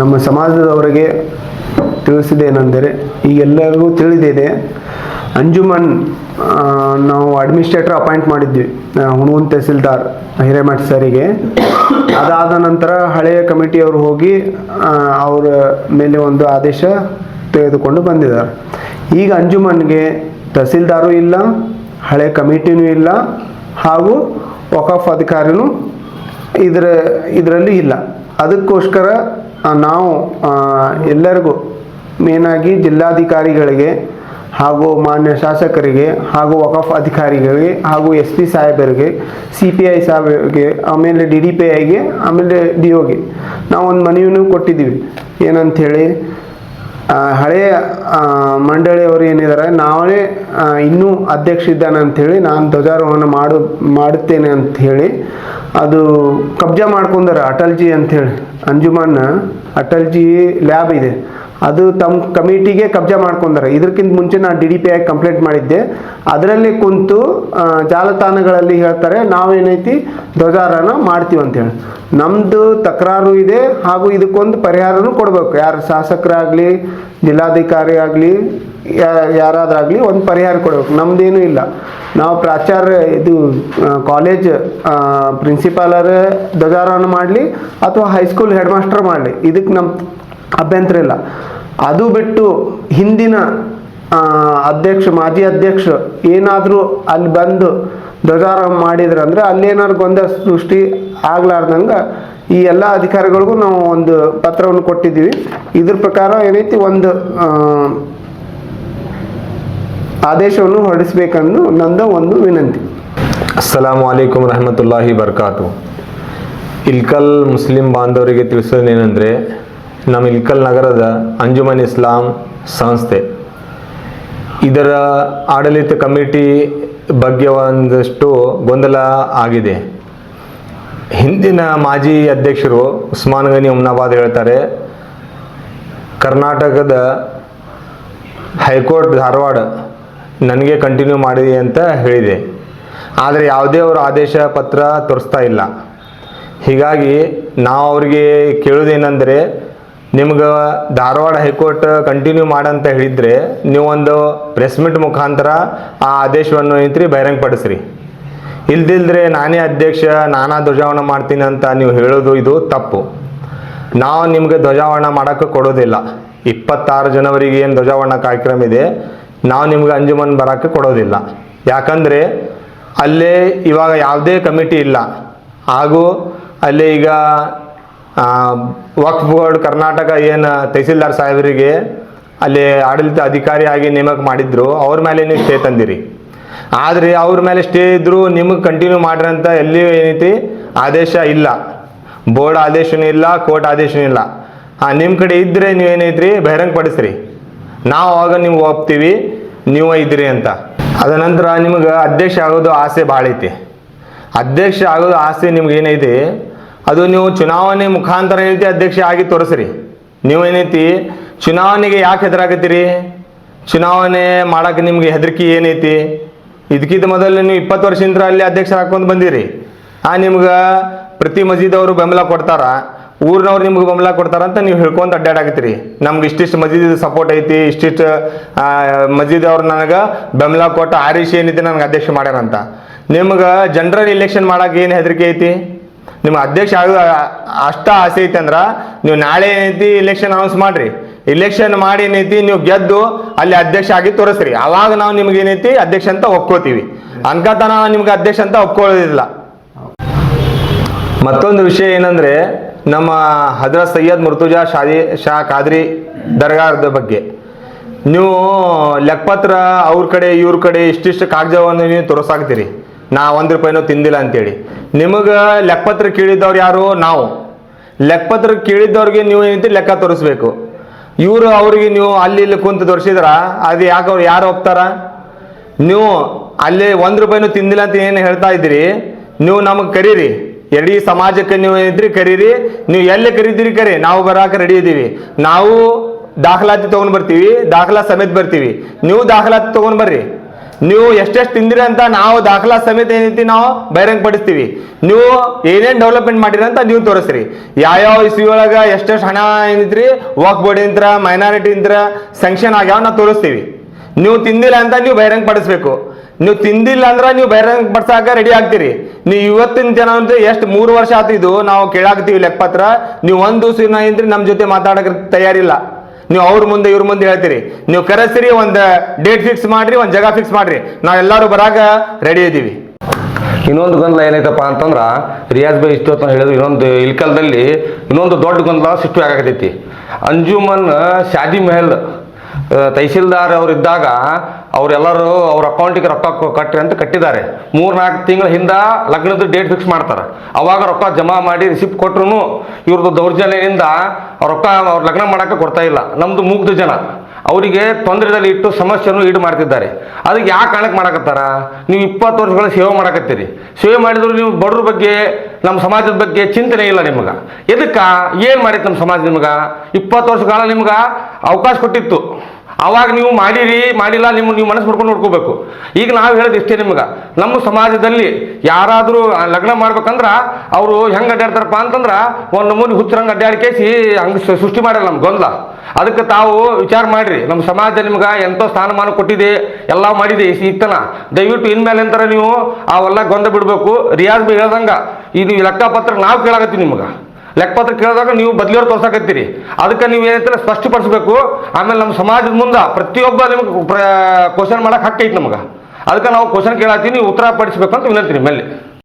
ನಮ್ಮ ಸಮಾಜದವರಿಗೆ ತಿಳಿಸಿದೆ ಏನೆಂದರೆ, ಈಗ ಎಲ್ಲರಿಗೂ ತಿಳಿದಿದೆ, ಅಂಜುಮನ್ ನಾವು ಅಡ್ಮಿನಿಸ್ಟ್ರೇಟರ್ ಅಪಾಯಿಂಟ್ ಮಾಡಿದ್ವಿ ಹುಣಗುನ್ ತಹಸೀಲ್ದಾರ್, ಹಿರೇಮಠ್ ಸರಿಗೆ. ಅದಾದ ನಂತರ ಹಳೆಯ ಕಮಿಟಿಯವರು ಹೋಗಿ ಅವರ ಮೇಲೆ ಒಂದು ಆದೇಶ ತೆಗೆದುಕೊಂಡು ಬಂದಿದ್ದಾರೆ. ಈಗ ಅಂಜುಮನ್ಗೆ ತಹಸೀಲ್ದಾರು ಇಲ್ಲ, ಹಳೆ ಕಮಿಟಿನೂ ಇಲ್ಲ, ಹಾಗೂ ವಕಾಫ್ ಅಧಿಕಾರಿನೂ ಇದರ, ಇದರಲ್ಲಿ ಇಲ್ಲ. ಅದಕ್ಕೋಸ್ಕರ ನಾವು ಎಲ್ಲರಿಗೂ, ಮೇನಾಗಿ ಜಿಲ್ಲಾಧಿಕಾರಿಗಳಿಗೆ ಹಾಗೂ ಮಾನ್ಯ ಶಾಸಕರಿಗೆ ಹಾಗೂ ವಕಫ್ ಅಧಿಕಾರಿಗಳಿಗೆ ಹಾಗೂ ಎಸ್ ಪಿ ಸಾಹೇಬರಿಗೆ, ಸಿ ಪಿ ಐ ಸಾಹೇಬರಿಗೆ, ಆಮೇಲೆ ಡಿ ಡಿ ಪಿ ಐಗೆ, ಆಮೇಲೆ ಡಿ ಒಗೆ ನಾವು ಒಂದು ಮನವಿನೂ ಕೊಟ್ಟಿದ್ದೀವಿ. ಏನಂಥೇಳಿ ಹೇಳಿ ಹಳೆಯ ಮಂಡಳಿಯವರು ಏನಿದ್ದಾರೆ, ನಾವೇ ಇನ್ನೂ ಅಧ್ಯಕ್ಷ ಇದ್ದಾನೆ ಅಂಥೇಳಿ ನಾನು ಧ್ವಜಾರೋಹಣ ಮಾಡು, ಮಾಡುತ್ತೇನೆ ಅಂತ ಹೇಳಿ ಅದು ಕಬ್ಜಾ ಮಾಡ್ಕೊಂಡಾರೆ ಅಟಲ್ಜಿ ಅಂಥೇಳಿ ಅಂಜುಮನ್ ಅಟಲ್ಜಿ ಲ್ಯಾಬ್ ಇದೆ ಅದು ತಮ್ಮ ಕಮಿಟಿಗೆ ಕಬ್ಜಾ ಮಾಡ್ಕೊಂಡಾರೆ. ಇದಕ್ಕಿಂತ ಮುಂಚೆ ನಾನು ಡಿ ಡಿ ಪಿ ಆಗಿ ಕಂಪ್ಲೇಂಟ್ ಮಾಡಿದ್ದೆ. ಅದರಲ್ಲಿ ಕುಂತು ಜಾಲತಾಣಗಳಲ್ಲಿ ಹೇಳ್ತಾರೆ, ನಾವೇನೈತಿ, ಧ್ವಜಾರೋಹಣ ಮಾಡ್ತೀವಿ ಅಂತೇಳಿ ನಮ್ಮದು ತಕರಾರು ಇದೆ ಹಾಗೂ ಇದಕ್ಕೊಂದು ಪರಿಹಾರನೂ ಕೊಡಬೇಕು. ಯಾರು ಶಾಸಕರಾಗಲಿ, ಜಿಲ್ಲಾಧಿಕಾರಿ ಆಗಲಿ ಯಾರಾದ್ರಾಗಲಿ ಒಂದು ಪರಿಹಾರ ಕೊಡಬೇಕು. ನಮ್ದೇನೂ ಇಲ್ಲ. ನಾವು ಪ್ರಾಚಾರ್ಯ, ಇದು ಕಾಲೇಜ್ ಪ್ರಿನ್ಸಿಪಾಲರ ಧ್ವಜಾರೋಹಣ ಮಾಡಲಿ ಅಥವಾ ಹೈಸ್ಕೂಲ್ ಹೆಡ್ ಮಾಸ್ಟರ್ ಮಾಡಲಿ. ಇದಕ್ಕೆ ನಮ್ಮ ಅಭ್ಯಂತರ ಇಲ್ಲ. ಅದು ಬಿಟ್ಟು ಹಿಂದಿನ ಅಧ್ಯಕ್ಷ, ಮಾಜಿ ಅಧ್ಯಕ್ಷ ಏನಾದರೂ ಅಲ್ಲಿ ಬಂದು ಧ್ವಜಾರೋಹಣ ಮಾಡಿದ್ರಂದ್ರೆ ಅಲ್ಲೇನಾದ್ರು ಗೊಂದಲ ಸೃಷ್ಟಿ ಆಗ್ಲಾರ್ದಂಗೆ ಈ ಎಲ್ಲ ಅಧಿಕಾರಿಗಳಿಗೂ ನಾವು ಒಂದು ಪತ್ರವನ್ನು ಕೊಟ್ಟಿದ್ದೀವಿ. ಇದ್ರ ಪ್ರಕಾರ ಏನೈತಿ ಒಂದು ಆದೇಶವನ್ನು ಹೊರಡಿಸಬೇಕನ್ನು ನಂದು ಒಂದು ವಿನಂತಿ. ಅಸ್ಸಲಾಮು ಅಲೈಕುಮ್ ರಹಮತುಲ್ಲಾಹಿ ಬರ್ಕಾತು. ಇಲ್ಕಲ್ ಮುಸ್ಲಿಂ ಬಾಂಧವರಿಗೆ ತಿಳಿಸೋದೇನೆಂದರೆ ನಮ್ಮ ಇಲ್ಕಲ್ ನಗರದ ಅಂಜುಮನ್ ಇಸ್ಲಾಂ ಸಂಸ್ಥೆ. ಇದರ ಆಡಳಿತ ಕಮಿಟಿ ಬಗ್ಗೆ ಒಂದಷ್ಟು ಗೊಂದಲ ಆಗಿದೆ. ಹಿಂದಿನ ಮಾಜಿ ಅಧ್ಯಕ್ಷರು ಉಸ್ಮಾನ್ ಗನಿ ಉಮ್ನಾಬಾದ್ ಹೇಳ್ತಾರೆ, ಕರ್ನಾಟಕದ ಹೈಕೋರ್ಟ್ ಧಾರವಾಡ ನನಗೆ ಕಂಟಿನ್ಯೂ ಮಾಡಿ ಅಂತ ಹೇಳಿದೆ. ಆದರೆ ಯಾವುದೇ ಅವರು ಆದೇಶ ಪತ್ರ ತೋರಿಸ್ತಾ ಇಲ್ಲ. ಹೀಗಾಗಿ ನಾವು ಅವರಿಗೆ ಕೇಳೋದೇನೆಂದರೆ ನಿಮ್ಗೆ ಧಾರವಾಡ ಹೈಕೋರ್ಟ್ ಕಂಟಿನ್ಯೂ ಮಾಡಂತ ಹೇಳಿದರೆ ನೀವೊಂದು ಪ್ರೆಸ್ ಮೀಟ್ ಮುಖಾಂತರ ಆ ಆದೇಶವನ್ನು ಐತ್ರಿ ಬಹಿರಂಗಪಡಿಸ್ರಿ. ಇಲ್ದಿಲ್ದ್ರೆ ನಾನೇ ಅಧ್ಯಕ್ಷ, ನಾನಾ ಧ್ವಜಾವಣೆ ಮಾಡ್ತೀನಿ ಅಂತ ನೀವು ಹೇಳೋದು ಇದು ತಪ್ಪು. ನಾವು ನಿಮಗೆ ಧ್ವಜಾವಣೆ ಮಾಡೋಕ್ಕೆ ಕೊಡೋದಿಲ್ಲ. ಇಪ್ಪತ್ತಾರು ಜನವರಿಗೆ ಏನು ಧ್ವಜಾರೋಹಣ ಕಾರ್ಯಕ್ರಮ ಇದೆ, ನಾವು ನಿಮ್ಗೆ ಅಂಜುಮನ್ ಬರೋಕ್ಕೆ ಕೊಡೋದಿಲ್ಲ. ಯಾಕಂದರೆ ಅಲ್ಲೇ ಇವಾಗ ಯಾವುದೇ ಕಮಿಟಿ ಇಲ್ಲ. ಹಾಗೂ ಅಲ್ಲಿ ಈಗ ವಕ್ಫ್ ಬೋರ್ಡ್ ಕರ್ನಾಟಕ ಏನು ತಹಸೀಲ್ದಾರ್ ಸಾಹೇಬರಿಗೆ ಅಲ್ಲಿ ಆಡಳಿತ ಅಧಿಕಾರಿಯಾಗಿ ನೇಮಕ ಮಾಡಿದ್ರು, ಅವ್ರ ಮೇಲೆ ನೀವು ಸ್ಟೇ ತಂದಿರಿ. ಆದರೆ ಅವ್ರ ಮೇಲೆ ಸ್ಟೇ ಇದ್ದರೂ ನಿಮಗೆ ಕಂಟಿನ್ಯೂ ಮಾಡ್ರಿ ಅಂತ ಎಲ್ಲಿ ಏನೈತಿ ಆದೇಶ ಇಲ್ಲ. ಬೋರ್ಡ್ ಆದೇಶನೂ ಇಲ್ಲ, ಕೋರ್ಟ್ ಆದೇಶನೂ ಇಲ್ಲ. ಹಾಂ ನಿಮ್ಮ ಕಡೆ ಇದ್ದರೆ ನೀವೇನೈತ್ರಿ ಬಹಿರಂಗಪಡಿಸ್ರಿ. ನಾವು ಅವಾಗ ನೀವು ಒಪ್ತೀವಿ, ನೀವು ಇದ್ರಿ ಅಂತ. ಅದ ನಂತರ ನಿಮ್ಗೆ ಅಧ್ಯಕ್ಷ ಆಗೋದು ಆಸೆ ಭಾಳ ಐತಿ ಅಧ್ಯಕ್ಷ ಆಗೋದು ಆಸೆ ನಿಮ್ಗೆ ಏನೈತಿ ಅದು ನೀವು ಚುನಾವಣೆ ಮುಖಾಂತರ ಏನೈತಿ ಅಧ್ಯಕ್ಷ ಆಗಿ ತೋರಿಸ್ರಿ. ನೀವು ಏನೈತಿ ಚುನಾವಣೆಗೆ ಯಾಕೆ ಹೆದರಾಕತ್ತೀರಿ? ಚುನಾವಣೆ ಮಾಡಕ್ಕೆ ನಿಮ್ಗೆ ಹೆದರಿಕೆ ಏನೈತಿ? ಇದಕ್ಕಿಂತ ಮೊದಲು ನೀವು ಇಪ್ಪತ್ತು ವರ್ಷದಿಂದ ಅಲ್ಲಿ ಅಧ್ಯಕ್ಷರ ಹಾಕೊಂಡು ಬಂದಿರಿ. ಆ ನಿಮ್ಗೆ ಪ್ರತಿ ಮಸೀದ್ ಅವರು ಬೆಂಬಲ ಕೊಡ್ತಾರ. ಊರಿನವ್ರು ನಿಮ್ಗೆ ಬೆಂಬಲ ಕೊಡ್ತಾರ ಅಂತ ನೀವು ಹೇಳ್ಕೊಂತ ಅಡ್ಡಾಡಾಕತ್ತೀರಿ. ನಮ್ಗೆ ಇಷ್ಟಿಷ್ಟು ಮಸೀದ್ ಸಪೋರ್ಟ್ ಐತಿ, ಇಷ್ಟಿಷ್ಟು ಮಸೀದ್ ಅವ್ರು ನನಗೆ ಬೆಂಬಲ ಕೊಟ್ಟು ಆರಿಸಿ ಏನೈತಿ ನನಗೆ ಅಧ್ಯಕ್ಷ ಮಾಡ್ಯಾರಂತ ನಿಮ್ಗೆ ಜನರಲ್ ಇಲೆಕ್ಷನ್ ಮಾಡಕ್ಕೆ ಏನು ಹೆದರಿಕೆ ಐತಿ? ನಿಮ್ಮ ಅಧ್ಯಕ್ಷ ಆಗ ಅಷ್ಟ ಆಸೆ ಐತೆ ಅಂದ್ರ ನೀವು ನಾಳೆ ಏನೈತಿ ಇಲೆಕ್ಷನ್ ಅನೌನ್ಸ್ ಮಾಡ್ರಿ. ಇಲೆಕ್ಷನ್ ಮಾಡಿ ಏನೈತಿ ನೀವು ಗೆದ್ದು ಅಲ್ಲಿ ಅಧ್ಯಕ್ಷ ಆಗಿ ತೋರಿಸ್ರಿ. ಅವಾಗ ನಾವು ನಿಮ್ಗೆ ಏನೈತಿ ಅಧ್ಯಕ್ಷ ಅಂತ ಒಪ್ಕೋತೀವಿ ಅನ್ಕತನ ನಿಮ್ಗೆ ಅಧ್ಯಕ್ಷ ಅಂತ ಒಪ್ಕೊಳ್ಳೋದಿಲ್ಲ. ಮತ್ತೊಂದು ವಿಷಯ ಏನಂದ್ರೆ ನಮ್ಮ ಹಜರತ್ ಸೈಯದ್ ಮುರ್ತುಜಾ ಶಾದಿ ಶಾ ಖಾದ್ರಿ ದರ್ಗಾದ ಬಗ್ಗೆ. ನೀವು ಲೆಕ್ಕಪತ್ರ ಅವ್ರ ಕಡೆ ಇವ್ರ ಕಡೆ ಇಷ್ಟಿಷ್ಟು ಕಾಗಜವನ್ನು ನೀವು ತೋರಿಸಾಕ್ತೀರಿ. ನಾ ಒಂದು ರೂಪಾಯಿನೂ ತಿಂದಿಲ್ಲ ಅಂತೇಳಿ. ನಿಮಗೆ ಲೆಕ್ಕಪತ್ರ ಕೇಳಿದ್ದವ್ರು ಯಾರು? ನಾವು. ಲೆಕ್ಕಪತ್ರ ಕೇಳಿದ್ದವ್ರಿಗೆ ನೀವು ಏನಂತ ಲೆಕ್ಕ ತೋರಿಸ್ಬೇಕು. ಇವರು ಅವ್ರಿಗೆ ನೀವು ಅಲ್ಲಿ ಇಲ್ಲಿ ಕುಂತು ತೋರಿಸಿದ್ರ, ಅದು ಯಾಕೆ ಅವ್ರು ಯಾರು ಹೋಗ್ತಾರ ನೀವು ಅಲ್ಲಿ ಒಂದು ರೂಪಾಯಿನೂ ತಿಂದಿಲ್ಲ ಅಂತ ಏನು ಹೇಳ್ತಾ ಇದ್ದೀರಿ? ನೀವು ನಮಗೆ ಕರೀರಿ. ಎಡೀ ಸಮಾಜಕ್ಕೆ ನೀವು ಏನಿದ್ರಿ ಕರೀರಿ. ನೀವು ಎಲ್ಲಿ ಕರೀತೀರಿ ಕರಿ? ನಾವು ಬರಾಕ ರೆಡಿ ಇದ್ದೀವಿ ನಾವು ದಾಖಲಾತಿ ತೊಗೊಂಡು ಬರ್ತೀವಿ, ದಾಖಲಾ ಸಮೇತ ಬರ್ತೀವಿ. ನೀವು ದಾಖಲಾತಿ ತೊಗೊಂಡು ಬರ್ರಿ. ನೀವು ಎಷ್ಟೆಷ್ಟು ತಿಂದಿರಿ ಅಂತ ನಾವು ದಾಖಲಾ ಸಮೇತ ಏನೈತಿ ನಾವು ಬಹಿರಂಗ ಪಡಿಸ್ತೀವಿ ನೀವು ಏನೇನ್ ಡೆವಲಪ್ಮೆಂಟ್ ಮಾಡಿರಿ ಅಂತ ನೀವು ತೋರಿಸ್ರಿ. ಯಾವ್ಯಾವ ಇಸ್ವಿ ಒಳಗ ಎಷ್ಟೆಷ್ಟು ಹಣ ಏನೈತ್ರಿ ವಾಕ್ ಬೋರ್ಡ್ ಮೈನಾರಿಟಿ ಇಂತ್ರ ಸ್ಯಾಂಕ್ಷನ್ ಆಗ್ಯಾವ ನಾವು ತೋರಿಸ್ತೀವಿ. ನೀವು ತಿಂದಿಲ್ಲ ಅಂತ ನೀವು ಬಹಿರಂಗ ಪಡಿಸ್ಬೇಕು ನೀವು ತಿಂದಿಲ್ಲ ಅಂದ್ರೆ ನೀವು ಬಹಿರಂಗ ಪಡಿಸಾಕ ರೆಡಿ ಆಗ್ತೀರಿ. ನೀವು ಇವತ್ತಿನ ಜನ ಅಂದ್ರೆ ಎಷ್ಟು ಮೂರು ವರ್ಷ ಆತು ಇದು ನಾವು ಕೇಳಾಕ್ತೀವಿ ಲೆಕ್ಕಪತ್ರ. ನೀವು ಒಂದು ದಿವಸ ಏನಾಯ್ತು ನಮ್ಮ ಜೊತೆ ಮಾತಾಡಕ್ಕೆ ತಯಾರಿಲ್ಲ. ನೀವು ಅವ್ರ ಮುಂದೆ, ಇವ್ರ ಮುಂದೆ ಹೇಳ್ತೀರಿ. ನೀವು ಕರೆಸಿರಿ ಒಂದು ಡೇಟ್ ಫಿಕ್ಸ್ ಮಾಡ್ರಿ, ಒಂದು ಜಾಗ ಫಿಕ್ಸ್ ಮಾಡ್ರಿ. ನಾವೆಲ್ಲರೂ ಬರಾಗ ರೆಡಿ ಇದ್ದೀವಿ ಇನ್ನೊಂದು ಗೊಂದಲ ಏನೈತಪ್ಪ ಅಂತಂದ್ರೆ, ರಿಯಾಜ್ ಬೈ ಇಷ್ಟು ಅಂತ ಹೇಳಿದ್ರು, ಇನ್ನೊಂದು ಇಲ್ಕಲ್ದಲ್ಲಿ ಇನ್ನೊಂದು ದೊಡ್ಡ ಗೊಂದಲ ಸೃಷ್ಟಿ ಆಗತೈತಿ ಅಂಜುಮನ್, ಶಾದಿ ಮಹಲ್ ತಹಸೀಲ್ದಾರ್ ಅವರಿದ್ದಾಗ ಅವರೆಲ್ಲರೂ ಅವ್ರ ಅಕೌಂಟಿಗೆ ರೊಕ್ಕ ಕೊ- ಕಟ್ರಿ ಅಂತ ಕಟ್ಟಿದ್ದಾರೆ. ಮೂರ್ನಾಲ್ಕು ತಿಂಗಳ ಹಿಂದ ಲಗ್ನದ ಡೇಟ್ ಫಿಕ್ಸ್ ಮಾಡ್ತಾರೆ. ಅವಾಗ ರೊಕ್ಕ ಜಮಾ ಮಾಡಿ ರಿಸಿಪ್ಟ್ ಕೊಟ್ರು ಇವ್ರದ್ದು ದೌರ್ಜನ್ಯದಿಂದ ರೊಕ್ಕ ಅವ್ರ ಲಗ್ನ ಮಾಡೋಕ್ಕೆ ಕೊಡ್ತಾ ಇಲ್ಲ. ನಮ್ಮದು ಮುಗ್ದು ಜನ. ಅವರಿಗೆ ತೊಂದರೆದಲ್ಲಿ ಇಟ್ಟು ಸಮಸ್ಯೆಯನ್ನು ಈಡು ಮಾಡ್ತಿದ್ದಾರೆ. ಅದಕ್ಕೆ ಯಾಕೆ ಕಾರಣಕ್ಕೆ ಮಾಡಕತ್ತಾರ? ನೀವು ಇಪ್ಪತ್ತು ವರ್ಷಗಳ ಸೇವೆ ಮಾಡಕತ್ತೀರಿ. ಸೇವೆ ಮಾಡಿದ್ರು ನೀವು ಬಡವ್ರ ಬಗ್ಗೆ, ನಮ್ಮ ಸಮಾಜದ ಬಗ್ಗೆ ಚಿಂತನೆ ಇಲ್ಲ ನಿಮ್ಗೆ. ಎದಕ್ಕೆ? ಏನು ಮಾಡಿತ್ತು ನಮ್ಮ ಸಮಾಜ ನಿಮ್ಗೆ? ಇಪ್ಪತ್ತು ವರ್ಷ ಕಾಲ ನಿಮ್ಗೆ ಅವಕಾಶ ಕೊಟ್ಟಿತ್ತು. ಅವಾಗ ನೀವು ಮಾಡಿರಿ, ಮಾಡಿಲ್ಲ ನಿಮ್ಮ ನೀವು ಮನಸ್ಸು ಮಾಡ್ಕೊಂಡು ನೋಡ್ಕೋಬೇಕು. ಈಗ ನಾವು ಹೇಳೋದು ಇಷ್ಟೇ ನಿಮ್ಗೆ. ನಮ್ಮ ಸಮಾಜದಲ್ಲಿ ಯಾರಾದರೂ ಲಗ್ನ ಮಾಡ್ಬೇಕಂದ್ರೆ ಅವರು ಹೆಂಗೆ ಅಡ್ಡಾಡ್ತಾರಪ್ಪ ಅಂತಂದ್ರೆ ಒಂದು ನಮೂನಿ ಹುಚ್ಚರಂಗೆ ಅಡ್ಡಾಡ್ಕೇಸಿ ಹಂಗೆ ಸೃಷ್ಟಿ ಮಾಡಲ್ಲ ನಮ್ಮ ಗೊಂದಲ. ಅದಕ್ಕೆ ತಾವು ವಿಚಾರ ಮಾಡಿರಿ. ನಮ್ಮ ಸಮಾಜ ನಿಮ್ಗೆ ಎಂಥ ಸ್ಥಾನಮಾನ ಕೊಟ್ಟಿದೆ, ಎಲ್ಲ ಮಾಡಿದೆ ಇತ್ತನ ದಯವಿಟ್ಟು ಇನ್ಮೇಲೆ ಅಂತಾರೆ ನೀವು ಅವೆಲ್ಲ ಗೊಂದ ಬಿಡಬೇಕು. ರಿಯಾಜ್ ಬಿ ಹೇಳ್ದಂಗೆ, ಇದು ಲೆಕ್ಕಪತ್ರ ನಾವು ಕೇಳಾಗತ್ತೀವಿ ನಿಮ್ಗೆ. ಲೆಕ್ಕಪತ್ರ ಕೇಳಿದಾಗ ನೀವು ಬದಲಿಯವ್ರು ತೋರ್ಸಕತ್ತೀರಿ. ಅದಕ್ಕೆ ನೀವು ಏನಂತಾರೆ ಸ್ಪಷ್ಟಪಡಿಸ್ಬೇಕು. ಆಮೇಲೆ ನಮ್ಮ ಸಮಾಜದ ಮುಂದೆ ಪ್ರತಿಯೊಬ್ಬ ನಿಮ್ಗೆ ಕ್ವಶನ್ ಮಾಡಕ್ಕೆ ಹಕ್ಕೈತಿ ನಮಗೆ. ಅದಕ್ಕೆ ನಾವು ಕ್ವಶನ್ ಕೇಳತ್ತೀವಿ ನೀವು ಉತ್ತರ ಪಡಿಸ್ಬೇಕು ಅಂತ ವಿನಂತೀನಿ ಮೇಲೆ.